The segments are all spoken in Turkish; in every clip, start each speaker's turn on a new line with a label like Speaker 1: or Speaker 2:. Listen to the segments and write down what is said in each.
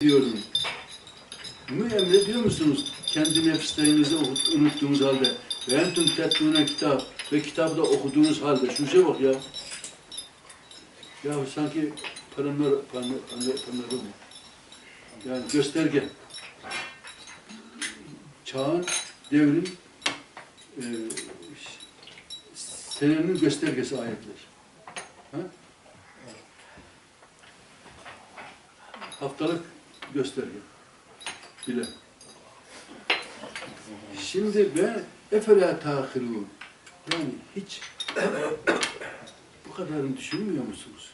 Speaker 1: diyorum. Bunu emrediyor musunuz? Kendi nefislerinizi unuttuğunuz halde. Ve entüm tetlûne kitap ve kitabı da okuduğunuz halde. Şu şeye bak ya. Ya sanki panör, panör, panör mu? Yani gösterge. Çağın, devrin, e, senenin göstergesi ayetler. Ha? Haftalık gösterge bile. Şimdi ben efela tahirun yani hiç bu kadarını düşünmüyor musunuz?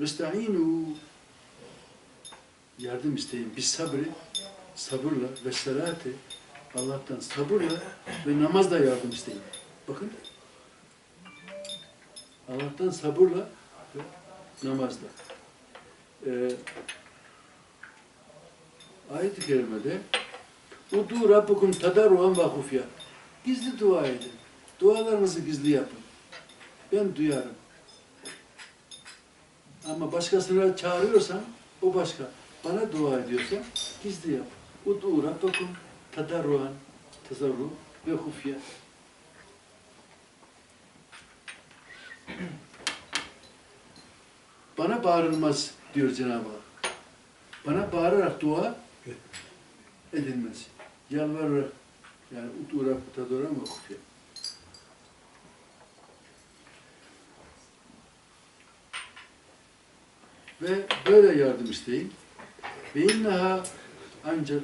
Speaker 1: Vesta'inu yardım isteyin. Biz sabri, sabırla ve selati Allah'tan sabırla ve namazla yardım isteyin. Bakın. Allah'tan sabırla ve namazla. Ee, ayet-i kerimede Udu Rabbukum tadarruan ve hufya. Gizli dua edin. Dualarınızı gizli yapın. Ben duyarım. Ama başkasına çağırıyorsan o başka. Bana dua ediyorsa gizli yap. Udu Rabbukum tadarruan tazarru ve hufya. Bana bağırılmaz diyor Cenab-ı Hak. Bana bağırarak dua edilmez. Yalvararak yani utura tadora mı hufya. Ve böyle yardım isteyin. Ve inneha ancak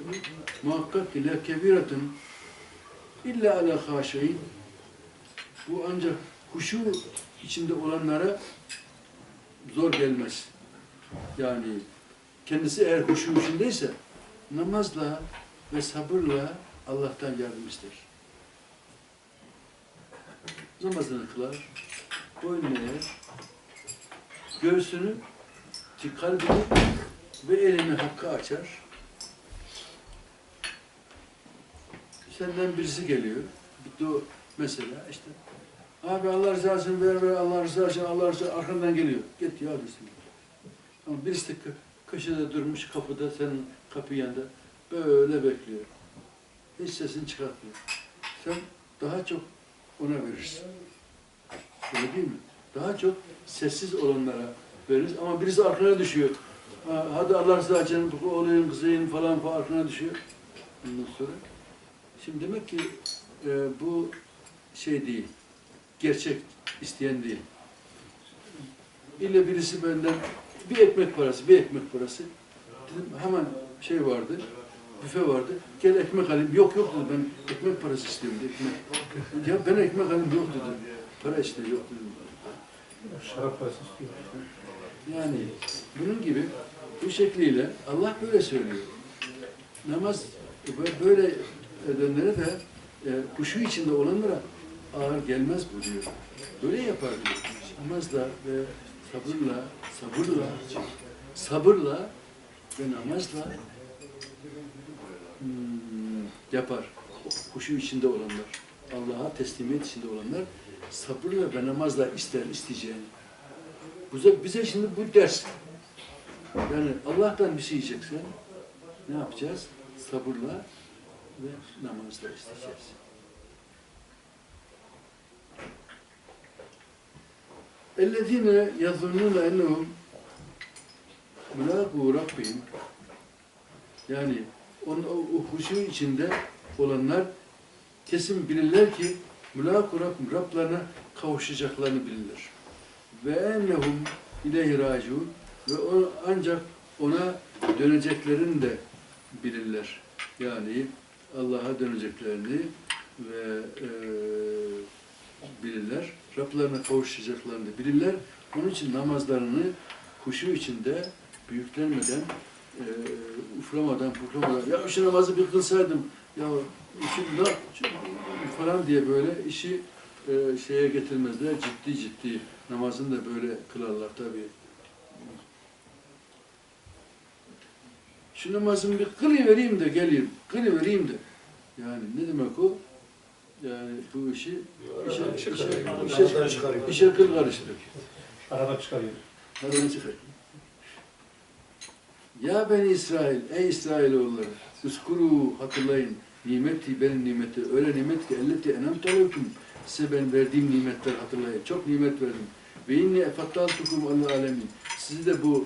Speaker 1: muhakkak ile kebiratın illa ala haşeyin bu ancak huşu içinde olanlara zor gelmez. Yani kendisi eğer huşu içindeyse namazla ve sabırla Allah'tan yardım ister. Namazını kılar, boynunu eğer, göğsünü, kalbini ve elini hakka açar. Senden birisi geliyor. Bir mesela işte Abi Allah rızası için ver ver Allah rızası için Allah rızası için arkandan geliyor. Git ya desin. Ama birisi de kö- köşede durmuş kapıda senin kapı yanında böyle bekliyor. Hiç sesini çıkartmıyor. Sen daha çok ona verirsin. Öyle değil mi? Daha çok sessiz olanlara veririz ama birisi arkana düşüyor. Ha, Hadi Allah rızası için bu olayın kızıyın falan falan arkana düşüyor. Ondan sonra. Şimdi demek ki e, bu şey değil gerçek isteyen değil. İlle birisi benden bir ekmek parası, bir ekmek parası. Dedim hemen şey vardı, büfe vardı. Gel ekmek alayım. Yok yok dedi ben ekmek parası istiyorum dedi. Ekmek. Ya ben ekmek alayım yok dedi. Para işte yok dedim.
Speaker 2: Şarap parası istiyor.
Speaker 1: Yani bunun gibi bu şekliyle Allah böyle söylüyor. Namaz böyle edenlere de e, kuşu içinde olanlara ağır gelmez bu diyor. Böyle yapar diyor. Namazla ve sabırla, sabırla, sabırla ve namazla hmm, yapar. Kuşu içinde olanlar, Allah'a teslimiyet içinde olanlar sabırla ve namazla ister isteyeceğini. Bize, bize şimdi bu ders. Yani Allah'tan bir şey yiyeceksen ne yapacağız? Sabırla ve namazla isteyeceğiz. اَلَّذ۪ينَ يَظُنُّونَ اَنَّهُمْ مُلَاقُوا رَبِّهِمْ Yani on, o, o huşu içinde olanlar kesin bilirler ki mülâku Rabbim, Rablarına kavuşacaklarını bilirler. Ve ennehum ileyhi raciun ve o, ancak ona döneceklerini de bilirler. Yani Allah'a döneceklerini ve e, bilirler. Rablarına kavuşacaklarını bilirler. Onun için namazlarını huşu içinde büyüklenmeden, e, uflamadan, puflamadan, ya şu namazı bir kılsaydım, ya da, falan diye böyle işi e, şeye getirmezler, ciddi ciddi namazını da böyle kılarlar tabii. Şu namazımı bir kılıvereyim de geleyim, kılıvereyim de. Yani ne demek o? Yani bu işi işe, işe, işe, işe,
Speaker 2: çıkarıyor.
Speaker 1: işe kıl karıştırıyor.
Speaker 2: Araba çıkarıyor.
Speaker 1: Tadını çıkar. Ya ben İsrail, ey İsrailoğulları, uskuru hatırlayın, nimeti benim nimeti, öyle nimet ki elleti enemte aleyküm, size ben verdiğim nimetler hatırlayın, çok nimet verdim. Ve inni efattaltukum alel alemin, sizi de bu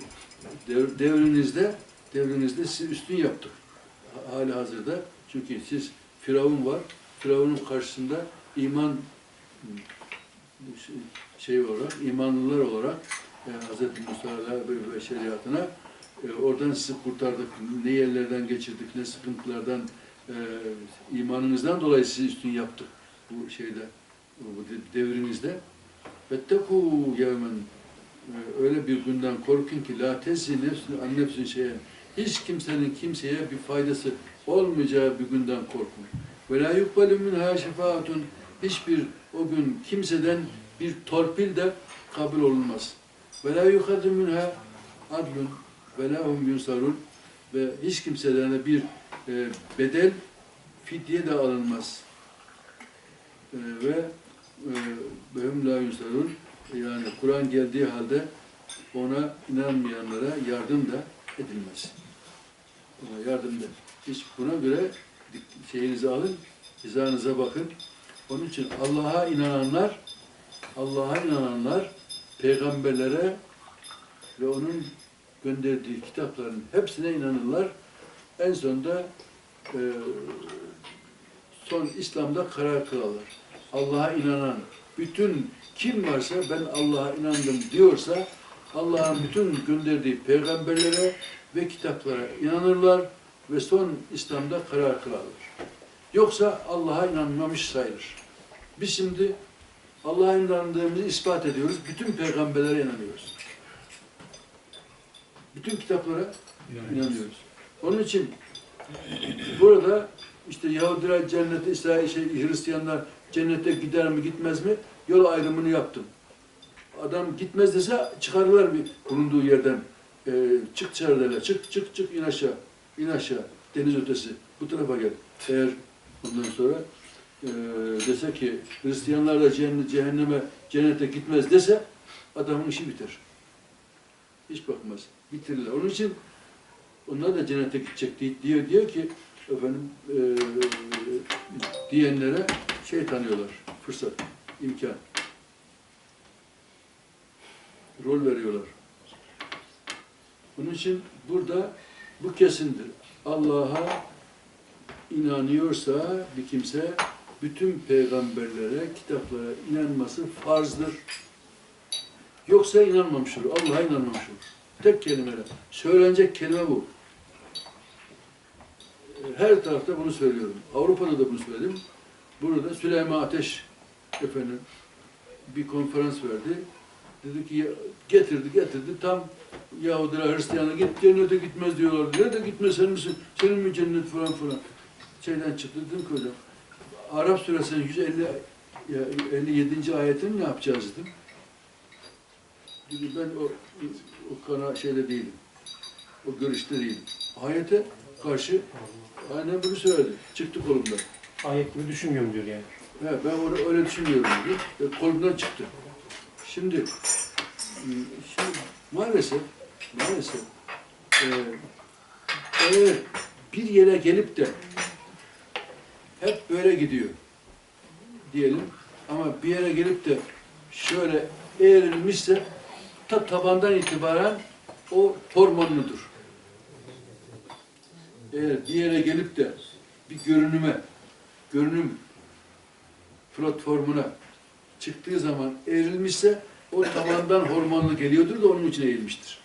Speaker 1: dev- devrinizde, devrinizde sizi üstün yaptık. Ha- Hali hazırda, çünkü siz Firavun var, Firavun'un karşısında iman şey olarak, imanlılar olarak e, Hz. Musa'la ve- şeriatına e, oradan sizi kurtardık. Ne yerlerden geçirdik, ne sıkıntılardan, e, imanınızdan dolayı sizi üstün yaptık bu şeyde, bu de- devrinizde. Vettekû yevmen e, öyle bir günden korkun ki la tezzi nefsün an nefsün şeye hiç kimsenin kimseye bir faydası olmayacağı bir günden korkun. Ve la yukbalu minha şefaatun hiçbir o gün kimseden bir torpil de kabul olunmaz. Ve la yukhadu minha adlun ve la hum yunsarun ve hiç kimseden de bir e, bedel fidye de alınmaz. E, ve e, ve hum la yunsarun yani Kur'an geldiği halde ona inanmayanlara yardım da edilmez. Ona yardım da. Hiç buna göre şeyinizi alın, hizanıza bakın. Onun için Allah'a inananlar, Allah'a inananlar peygamberlere ve onun gönderdiği kitapların hepsine inanırlar. En sonunda e, son İslam'da karar kılarlar. Allah'a inanan bütün kim varsa ben Allah'a inandım diyorsa Allah'ın bütün gönderdiği peygamberlere ve kitaplara inanırlar ve son İslam'da karar kılarlar. Yoksa Allah'a inanmamış sayılır. Biz şimdi Allah'a inandığımızı ispat ediyoruz. Bütün peygamberlere inanıyoruz. Bütün kitaplara inanıyoruz. Onun için burada işte Yahudiler cennete, İsrail, şey, Hristiyanlar cennete gider mi gitmez mi yol ayrımını yaptım. Adam gitmez dese çıkarırlar bir bulunduğu yerden. Ee, çık dışarı derler. Çık çık çık in aşağı. İn aşağı. Deniz ötesi. Bu tarafa gel. Eğer bundan sonra e, dese ki Hristiyanlar da cehenneme, cennete gitmez dese adamın işi biter. Hiç bakmaz. Bitirirler. Onun için onlar da cennete gidecek diyor, diyor ki efendim e, diyenlere şey tanıyorlar. Fırsat, imkan. Rol veriyorlar. Onun için burada bu kesindir. Allah'a inanıyorsa bir kimse bütün peygamberlere, kitaplara inanması farzdır. Yoksa inanmamış olur. Allah'a inanmamış olur. Tek kelimeyle. Söylenecek kelime bu. Her tarafta bunu söylüyorum. Avrupa'da da bunu söyledim. Burada Süleyman Ateş efendim bir konferans verdi. Dedi ki getirdi getirdi tam Yahudiler Hristiyan'a git cennete gitmez diyorlar. Nerede gitmez sen misin? Senin mi cennet falan falan. Şeyden çıktı dedim ki hocam. Arap suresinin 150 ya 57. ayetini ne yapacağız dedim. Dedi ben o, o kana şeyde değilim. O görüşte değilim. Ayete karşı aynen bunu söyledi. Çıktı kolumdan.
Speaker 2: Ayet gibi düşünmüyorum diyor yani.
Speaker 1: He, ben onu öyle düşünmüyorum dedi. Kolumdan çıktı. Şimdi, şimdi maalesef, maalesef e, eğer bir yere gelip de hep böyle gidiyor diyelim ama bir yere gelip de şöyle eğrilmişse ta tabandan itibaren o hormonludur. Eğer bir yere gelip de bir görünüme, görünüm platformuna çıktığı zaman eğrilmişse o tavandan hormonlu geliyordur da onun için eğilmiştir.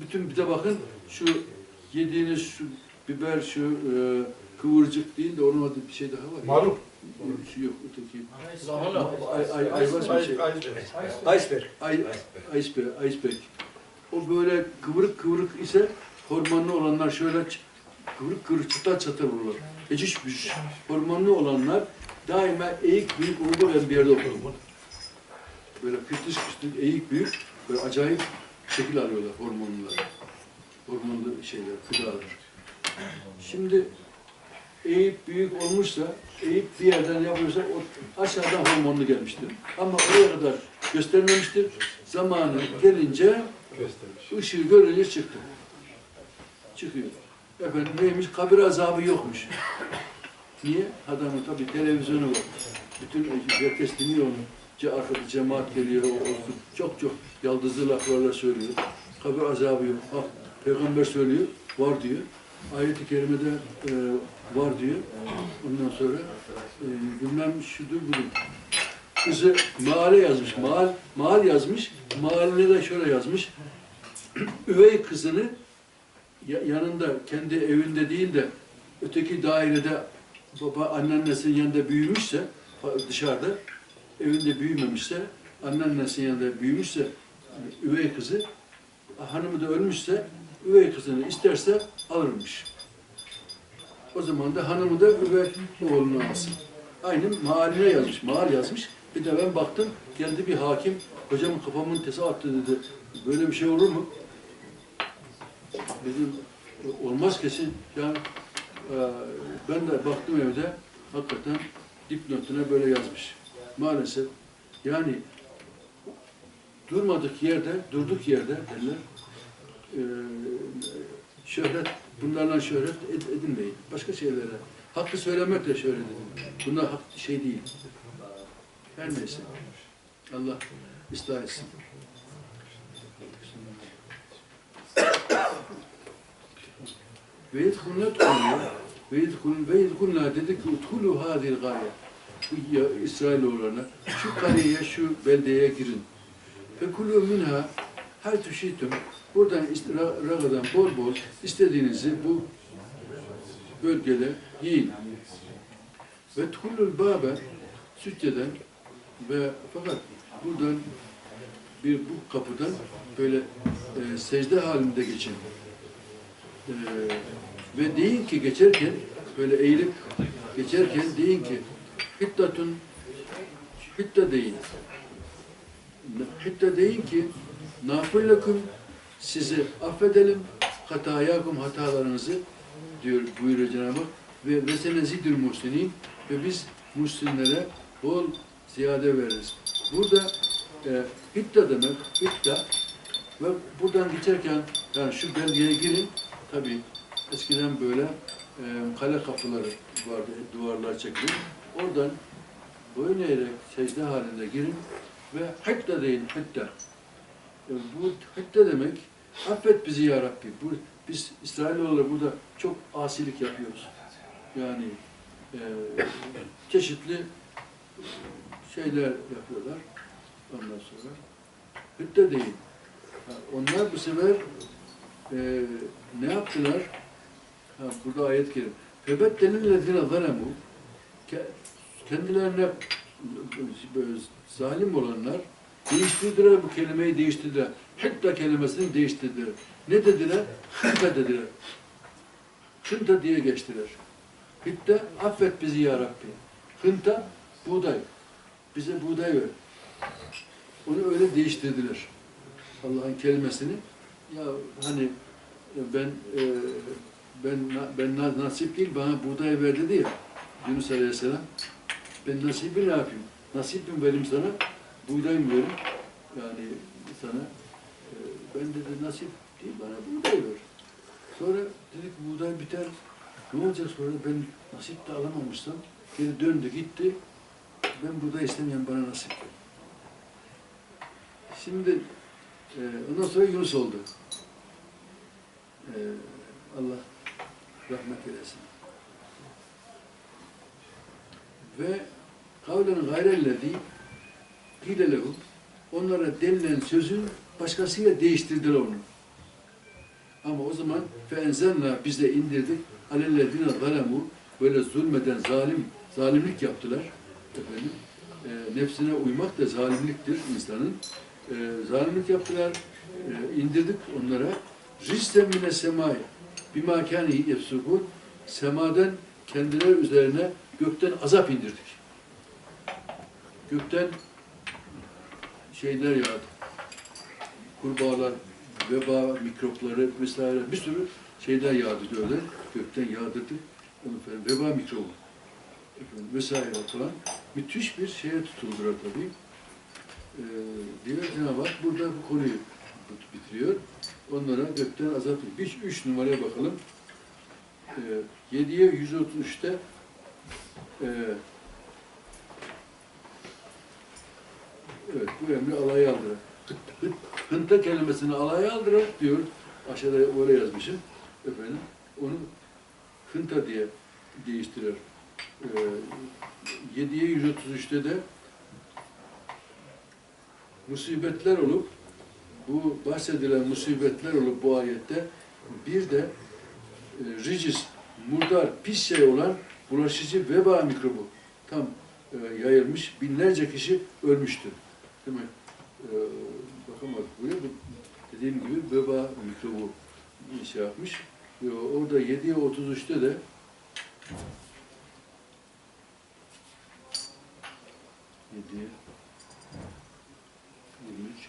Speaker 1: Bütün bir de bakın şu yediğiniz şu biber şu e, kıvırcık değil de onun adı bir şey daha var. ya.
Speaker 2: Marul.
Speaker 1: Yok öteki.
Speaker 3: Lahana.
Speaker 1: Ay, ay, ayvaz bir şey.
Speaker 3: Iceberg.
Speaker 1: Ay, iceberg, iceberg. O böyle kıvırık kıvırık ise hormonlu olanlar şöyle kıvırık kıvırık çatal çatal olurlar. Eciş bücüş. Hormonlu olanlar daima eğik büyük olduğu bir yerde oturur. Böyle kıstış kıstış eğik büyük böyle acayip şekil alıyorlar hormonlular. Hormonlu şeyler, gıdalar. Şimdi eğip büyük olmuşsa, eğip bir yerden yapıyorsa o aşağıdan hormonlu gelmiştir. Ama oraya kadar göstermemiştir. Zamanı gelince
Speaker 3: Göstermiş.
Speaker 1: Işığı görünce çıktı. Çıkıyor. Efendim neymiş? Kabir azabı yokmuş. Niye? Adamın tabii televizyonu var. Bütün herkes dinliyor onu. Ce arkada cemaat geliyor. O, çok çok yaldızlı laflarla söylüyor. Kabir azabı yok. Bak peygamber söylüyor. Var diyor. Ayet-i kerimede e, var diyor. Ondan sonra e, bilmem şudur budur. Kızı maale yazmış. Maal, maal yazmış. Maaline de şöyle yazmış. Üvey kızını ya- yanında kendi evinde değil de öteki dairede baba anneannesinin yanında büyümüşse dışarıda evinde büyümemişse anneannesinin yanında büyümüşse üvey kızı hanımı da ölmüşse üvey kızını isterse alırmış. O zaman da hanımı da üvey oğlunu alsın. Aynı mahaline yazmış, mahal yazmış. Bir de ben baktım, geldi bir hakim, hocam kafamın tesi attı dedi. Böyle bir şey olur mu? Dedim, "E, olmaz kesin. Yani e, ben de baktım evde, hakikaten dipnotuna böyle yazmış. Maalesef. Yani durmadık yerde, durduk yerde derler. E, şöhret, bunlarla şöhret ed- edinmeyin. Başka şeylere. Hakkı söylemekle şöhret edin. Bunlar hak şey değil. Her neyse. Allah ıslah etsin. Ve yedhulna. Ve yedhul ve yedhulna dedik ki utkulu hadil gaye. Ya- İsrailoğullarına şu kareye, şu beldeye girin. Fekulu minha her tüşitüm. Buradan ragadan bol bol istediğinizi bu bölgede yiyin. Ve tuhullul babe sücceden ve fakat buradan bir bu kapıdan böyle e, secde halinde geçin. E, ve deyin ki geçerken böyle eğilip geçerken deyin ki hiddatun hitta deyin. Hitta deyin ki nafillekum sizi affedelim hatayakum hatalarınızı diyor buyuruyor Cenab-ı Hak ve vesene zidül muhsinin ve biz muhsinlere bol ziyade veririz. Burada e, hitta demek, hitta ve buradan geçerken yani şu belgeye girin tabi eskiden böyle e, kale kapıları vardı, duvarlar çekili. Oradan boyun eğerek secde halinde girin ve hitta deyin, hitta. E, bu hitta demek affet bizi ya Rabbi. Bu, biz İsrailoğulları burada çok asilik yapıyoruz. Yani e, çeşitli şeyler yapıyorlar. Ondan sonra hütte değil. Ha, Onlar bu sefer e, ne yaptılar? Ha, burada ayet kerim. Febet denillezine zalemu ke- kendilerine zalim olanlar değiştirdiler bu kelimeyi değiştirdiler. Hıtta kelimesini değiştirdiler. Ne dediler? Hıtta dediler. Hınta diye geçtiler. Hıtta affet bizi ya Rabbi. Hınta buğday. Bize buğday ver. Onu öyle değiştirdiler. Allah'ın kelimesini. Ya hani ben e, ben ben na- nasip değil bana buğday ver dedi ya Yunus Aleyhisselam. Ben nasibi ne yapayım? Nasip mi vereyim sana? Buğday mı vereyim? Yani sana e, ben dedi nasip değil bana buğday ver. Sonra dedik buğday biter. Ne olacak sonra ben nasip de alamamışsam geri döndü gitti. Ben buğday istemiyorum bana nasip ver. Şimdi e, ondan sonra Yunus oldu. E, Allah rahmet eylesin. Ve kavlen gayrellezi hile lehum onlara denilen sözün başkasıyla değiştirdiler onu. Ama o zaman fe enzelna biz de indirdik alellezine zalemu böyle zulmeden zalim zalimlik yaptılar efendim. E, nefsine uymak da zalimliktir insanın. E, zalimlik yaptılar. E, indirdik onlara. Risten mine semai bima kâni yefsukun semadan kendileri üzerine gökten azap indirdik. Gökten şeyler yağdı. Kurbağalar, veba, mikropları vesaire bir sürü şeyler yağdı böyle. Gökten yağdırdı. Efendim, veba mikrobu efendim, vesaire falan. Müthiş bir şeye tutuldular tabii. Ee, diyor Cenab-ı Hak burada bu konuyu bitiriyor. Onlara gökten azap Bir üç numaraya bakalım. Ee, 7'ye 133'te ee, evet bu emri. Hıt- hıt- Hınta kelimesini alaya aldırar diyor. Aşağıda öyle yazmışım. Efendim onu hınta diye değiştirir. Ee, 7'ye 133'te de musibetler olup bahsedilen musibetler olup bu ayette bir de e, ricis, murdar, pis şey olan bulaşıcı veba mikrobu tam e, yayılmış. Binlerce kişi ölmüştü. Değil mi? E, bakamadık buraya. Bu, dediğim gibi veba mikrobu şey yapmış. E, orada 7'ye 33'te de yedi, yirmi üç,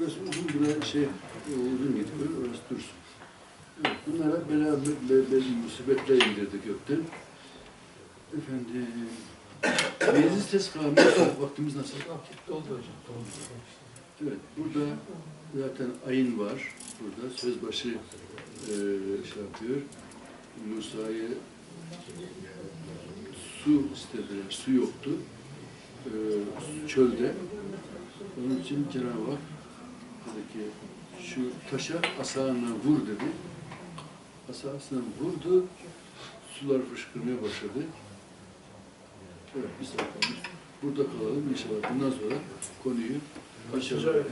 Speaker 1: burası uzun, buraya şey e, uzun gidiyor, orası dursun. Evet, bunlara bela, be, be, musibetler indirdi gökten. Efendim, meclis teskamı, vaktimiz nasıl?
Speaker 3: Doldu hocam.
Speaker 1: Evet, burada zaten ayın var. Burada sözbaşı e, şey yapıyor. Musa'yı su istediler, su yoktu. E, çölde. Onun için Cenab-ı Hak dedi ki şu taşa asağına vur dedi. Asasına vurdu. Sular fışkırmaya başladı. Evet, biz de bakalım. Burada kalalım inşallah. Bundan sonra konuyu aşağı.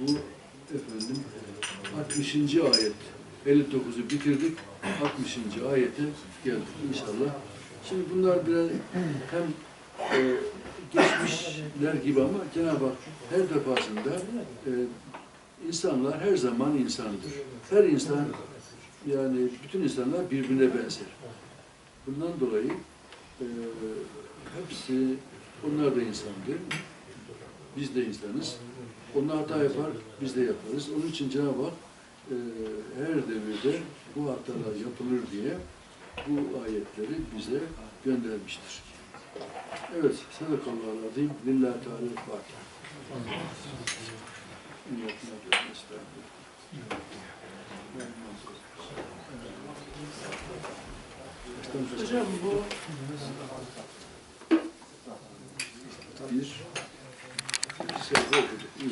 Speaker 1: Bu efendim 60. ayet. 59'u bitirdik. 60. ayete geldik inşallah. Şimdi bunlar biraz hem e, geçmişler gibi ama Cenab-ı Hak her defasında e, insanlar her zaman insandır. Her insan yani bütün insanlar birbirine benzer. Bundan dolayı e, hepsi onlar da insandır. Biz de insanız. Onlar hata yapar, biz de yaparız. Onun için Cenab-ı Hak e, her devirde bu hatalar yapılır diye bu ayetleri bize göndermiştir. Evet, sadakallahu azim. Lillahi Teala Fatiha.
Speaker 3: Hocam bu
Speaker 1: Bir, sayfa okudum.